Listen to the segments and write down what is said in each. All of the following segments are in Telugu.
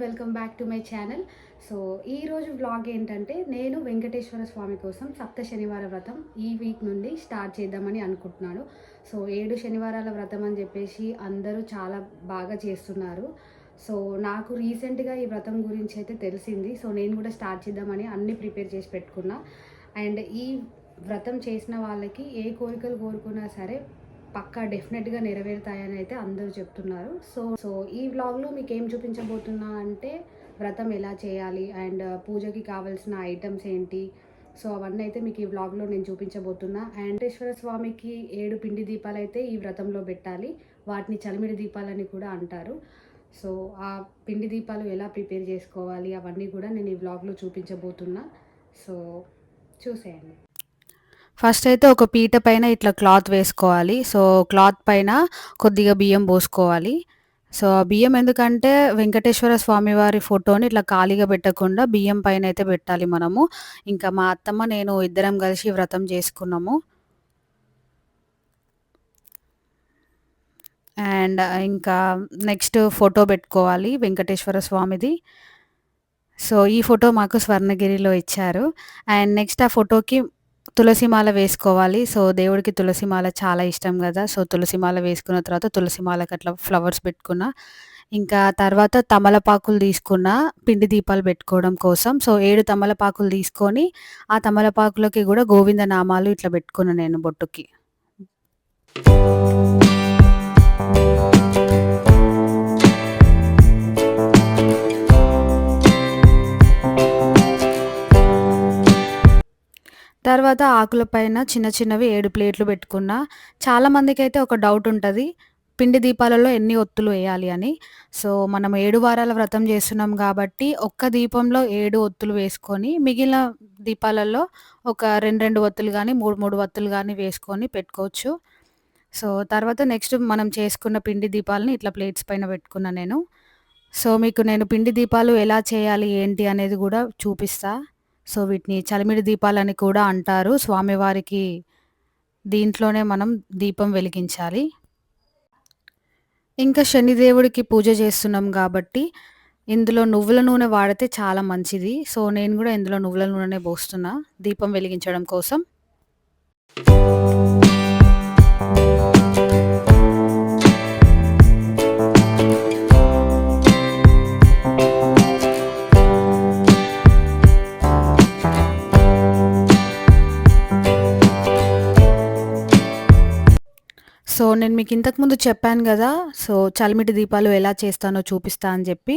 Welcome back to my channel so ఈరోజు వ్లాగ్ ఏంటంటే నేను వెంకటేశ్వర స్వామి కోసం సప్త శనివార వ్రతం ఈ వీక్ నుండి స్టార్ట్ చేద్దామని అనుకుంటున్నాను. సో ఏడు శనివారాల వ్రతం అని చెప్పేసి అందరూ చాలా బాగా చేస్తున్నారు. సో నాకు రీసెంట్గా ఈ వ్రతం గురించి అయితే తెలిసింది. సో నేను కూడా స్టార్ట్ చేద్దామని అన్ని ప్రిపేర్ చేసి పెట్టుకున్నా. అండ్ ఈ వ్రతం చేసిన వాళ్ళకి ఏ కోరికలు కోరుకున్నా సరే పక్కా డెఫినెట్గా నెరవేరుతాయని అయితే అందరూ చెప్తున్నారు. సో సో ఈ వ్లాగ్లో మీకు ఏం చూపించబోతున్నా అంటే వ్రతం ఎలా చేయాలి అండ్ పూజకి కావాల్సిన ఐటమ్స్ ఏంటి? సో అవన్నీ అయితే మీకు ఈ వ్లాగ్లో నేను చూపించబోతున్నా. వెంకటేశ్వర స్వామికి ఏడు పిండి దీపాలు అయితే ఈ వ్రతంలో పెట్టాలి. వాటిని చలిమిడి దీపాలని కూడా అంటారు. సో ఆ పిండి దీపాలు ఎలా ప్రిపేర్ చేసుకోవాలి అవన్నీ కూడా నేను ఈ వ్లాగ్లో చూపించబోతున్నా. సో చూసేయండి. ఫస్ట్ అయితే ఒక పీట పైన ఇట్లా క్లాత్ వేసుకోవాలి. సో క్లాత్ పైన కొద్దిగా బియ్యం పోసుకోవాలి. సో ఆ బియ్యం ఎందుకంటే వెంకటేశ్వర స్వామి వారి ఫోటోని ఇట్లా ఖాళీగా పెట్టకుండా బియ్యం పైన అయితే పెట్టాలి మనము. ఇంకా మా అత్తమ్మ నేను ఇద్దరం కలిసి వ్రతం చేసుకున్నాము. అండ్ uh, ఇంకా నెక్స్ట్ ఫోటో పెట్టుకోవాలి వెంకటేశ్వర స్వామిది. సో ఈ ఫోటో మాకు స్వర్ణగిరిలో ఇచ్చారు. అండ్ నెక్స్ట్ ఆ ఫోటోకి తులసిమాల వేసుకోవాలి. సో దేవుడికి తులసిమాల చాలా ఇష్టం కదా. సో తులసిమాల వేసుకున్న తర్వాత తులసిమాలకు అట్లా ఫ్లవర్స్ పెట్టుకున్న. ఇంకా తర్వాత తమలపాకులు తీసుకున్న పిండి దీపాలు పెట్టుకోవడం కోసం. సో ఏడు తమలపాకులు తీసుకొని ఆ తమలపాకులకి కూడా గోవింద నామాలు ఇట్లా పెట్టుకున్నా నేను బొట్టుకి. తర్వాత ఆకుల పైన చిన్న చిన్నవి ఏడు ప్లేట్లు పెట్టుకున్నా. చాలా మందికి అయితే ఒక డౌట్ ఉంటుంది పిండి దీపాలలో ఎన్ని ఒత్తులు వేయాలి అని. సో మనం ఏడు వారాల వ్రతం చేస్తున్నాం కాబట్టి ఒక్క దీపంలో ఏడు ఒత్తులు వేసుకొని మిగిలిన దీపాలలో ఒక రెండు రెండు ఒత్తులు కానీ మూడు మూడు ఒత్తులు కానీ వేసుకొని పెట్టుకోవచ్చు. సో తర్వాత నెక్స్ట్ మనం చేసుకున్న పిండి దీపాలని ఇట్లా ప్లేట్స్ పైన పెట్టుకున్నా నేను. సో మీకు నేను పిండి దీపాలు ఎలా చేయాలి ఏంటి అనేది కూడా చూపిస్తాను సో వీటిని చలిమిడి దీపాలని కూడా అంటారు. స్వామివారికి దీంట్లోనే మనం దీపం వెలిగించాలి. ఇంకా శనిదేవుడికి పూజ చేస్తున్నాం కాబట్టి ఇందులో నువ్వుల నూనె వాడితే చాలా మంచిది. సో నేను కూడా ఇందులో నువ్వుల నూనెనే పోస్తున్నా. దీపం వెలిగించడం కోసం. నేను మీకు ఇంతకుముందు చెప్పాను కదా సో చలిమిటి దీపాలు ఎలా చేస్తానో చూపిస్తా అని చెప్పి.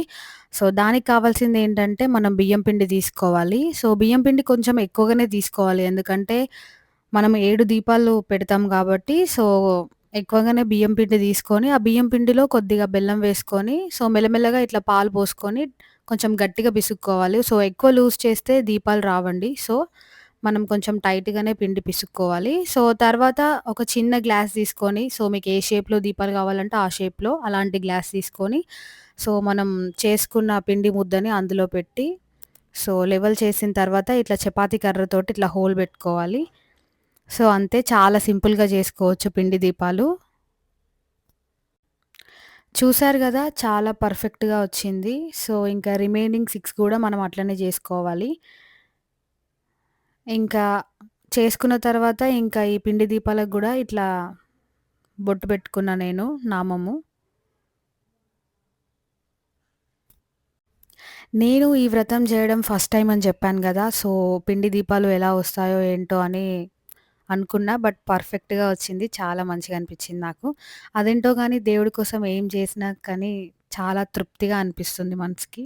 సో దానికి కావాల్సింది ఏంటంటే మనం బియ్యం పిండి తీసుకోవాలి. సో బియ్యం పిండి కొంచెం ఎక్కువగానే తీసుకోవాలి. ఎందుకంటే మనం ఏడు దీపాలు పెడతాం కాబట్టి సో ఎక్కువగానే బియ్యం పిండి తీసుకొని ఆ బియ్యం పిండిలో కొద్దిగా బెల్లం వేసుకొని సో మెల్లమెల్లగా ఇట్లా పాలు పోసుకొని కొంచెం గట్టిగా పిసుక్కోవాలి. సో ఎక్కువ లూజ్ చేస్తే దీపాలు రావండి. సో మనం కొంచెం టైట్‌గానే పిండి పిసుక్కోవాలి. సో, తర్వాత ఒక చిన్న గ్లాస్ తీసుకొని సో, మీకు ఏ షేప్‌లో దీపాలు కావాలంటే ఆ షేప్‌లో అలాంటి గ్లాస్ తీసుకొని సో, మనం చేసుకున్న పిండి ముద్దని అందులో పెట్టి సో, లెవెల్ చేసిన తర్వాత ఇట్లా చపాతీ కర్రతోటి ఇట్లా హోల్ పెట్టుకోవాలి. సో, అంతే చాలా సింపుల్‌గా చేసుకోవచ్చు పిండి దీపాలు. చూసారు కదా చాలా పర్ఫెక్ట్‌గా వచ్చింది. సో, ఇంకా రిమైనింగ్ సిక్స్ కూడా మనం అట్లనే చేసుకోవాలి. ఇంకా చేసుకున్న తర్వాత ఇంకా ఈ పిండి దీపాలకు కూడా ఇట్లా బొట్టు పెట్టుకున్నా నేను నామము. నేను ఈ వ్రతం చేయడం ఫస్ట్ టైం అని చెప్పాను కదా సో, పిండి దీపాలు ఎలా వస్తాయో ఏంటో అని అనుకున్నా. బట్ పర్ఫెక్ట్‌గా వచ్చింది. చాలా మంచిగా అనిపించింది నాకు. అదేంటో కానీ దేవుడి కోసం ఏం చేసినా కానీ చాలా తృప్తిగా అనిపిస్తుంది మనసుకి.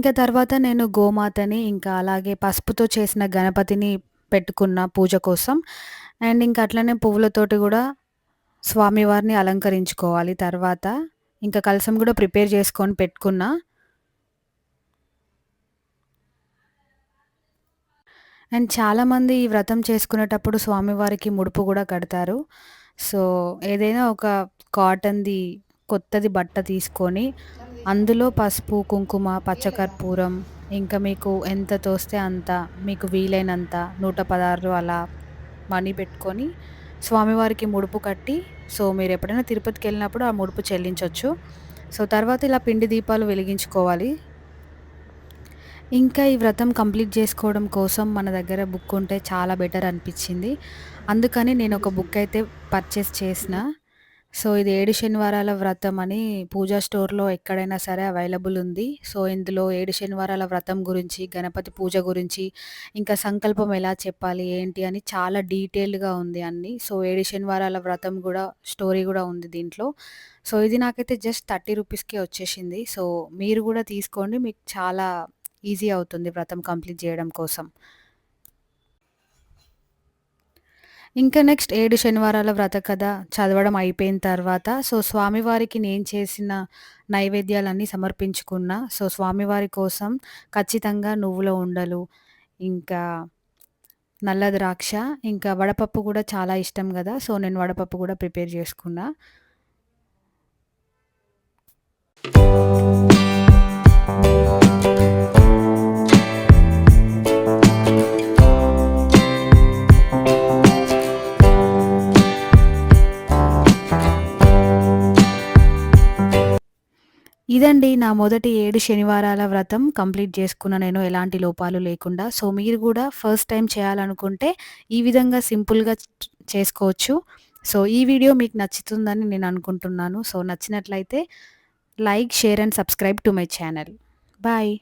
ఇంకా తర్వాత నేను గోమాతని, ఇంకా అలాగే పసుపుతో చేసిన గణపతిని పెట్టుకున్న పూజ కోసం. అండ్ ఇంకా అట్లనే పువ్వులతోటి కూడా స్వామివారిని అలంకరించుకోవాలి తర్వాత. ఇంకా కలసం కూడా ప్రిపేర్ చేసుకొని పెట్టుకున్నా. అండ్ చాలామంది ఈ వ్రతం చేసుకునేటప్పుడు స్వామివారికి ముడుపు కూడా కడతారు. సో, ఏదైనా ఒక కాటన్‌ది కొత్తది బట్ట తీసుకొని, అందులో పసుపు, కుంకుమ, పచ్చకర్పూరం, ఇంకా మీకు ఎంత తోస్తే అంత, మీకు వీలైనంత 116 అలా మనీ పెట్టుకొని, స్వామివారికి ముడుపు కట్టి, సో, మీరు ఎప్పుడైనా తిరుపతికి వెళ్ళినప్పుడు ఆ ముడుపు చెల్లించవచ్చు సో, తర్వాత ఇలా పిండి దీపాలు వెలిగించుకోవాలి. ఇంకా ఈ వ్రతం కంప్లీట్ చేసుకోవడం కోసం మన దగ్గర బుక్ ఉంటే చాలా బెటర్ అనిపించింది అందుకని నేను ఒక బుక్ అయితే పర్చేస్ చేసిన. సో, ఇది ఏడు శనివారాల వ్రతం అని పూజా స్టోర్‌లో ఎక్కడైనా సరే అవైలబుల్ ఉంది. సో, ఇందులో ఏడు శనివారాల వ్రతం గురించి, గణపతి పూజ గురించి, ఇంకా సంకల్పం ఎలా చెప్పాలి, ఏంటి అని చాలా డీటెయిల్డ్‌గా ఉంది అన్నీ. సో, ఏడు శనివారాల వ్రతం కూడా స్టోరీ కూడా ఉంది దీంట్లో. సో, ఇది నాకైతే జస్ట్ 30 రూపీస్‌కే వచ్చేసింది. సో, మీరు కూడా తీసుకోండి. మీకు చాలా ఈజీ అవుతుంది వ్రతం కంప్లీట్ చేయడం కోసం. ఇంకా నెక్స్ట్ ఏడు శనివారాల వ్రత కథ చదవడం అయిపోయిన తర్వాత, సో, స్వామివారికి నేను చేసిన నైవేద్యాలన్నీ సమర్పించుకున్నా. సో, స్వామివారి కోసం ఖచ్చితంగా నువ్వుల ఉండలు, ఇంకా నల్ల ద్రాక్ష, ఇంకా వడపప్పు కూడా చాలా ఇష్టం కదా సో, నేను వడపప్పు కూడా ప్రిపేర్ జేసుకున్నా. ఇదండి నా మొదటి ఏడు శనివారాల వ్రతం కంప్లీట్ చేసుకున్న నేను ఎలాంటి లోపాలు లేకుండా. సో, మీరు కూడా ఫస్ట్ టైం చేయాలనుకుంటే ఈ విధంగా సింపుల్‌గా చేసుకోవచ్చు. సో, ఈ వీడియో మీకు నచ్చుతుందని నేను అనుకుంటున్నాను. సో, నచ్చినట్లయితే like, share and subscribe to my channel. Bye.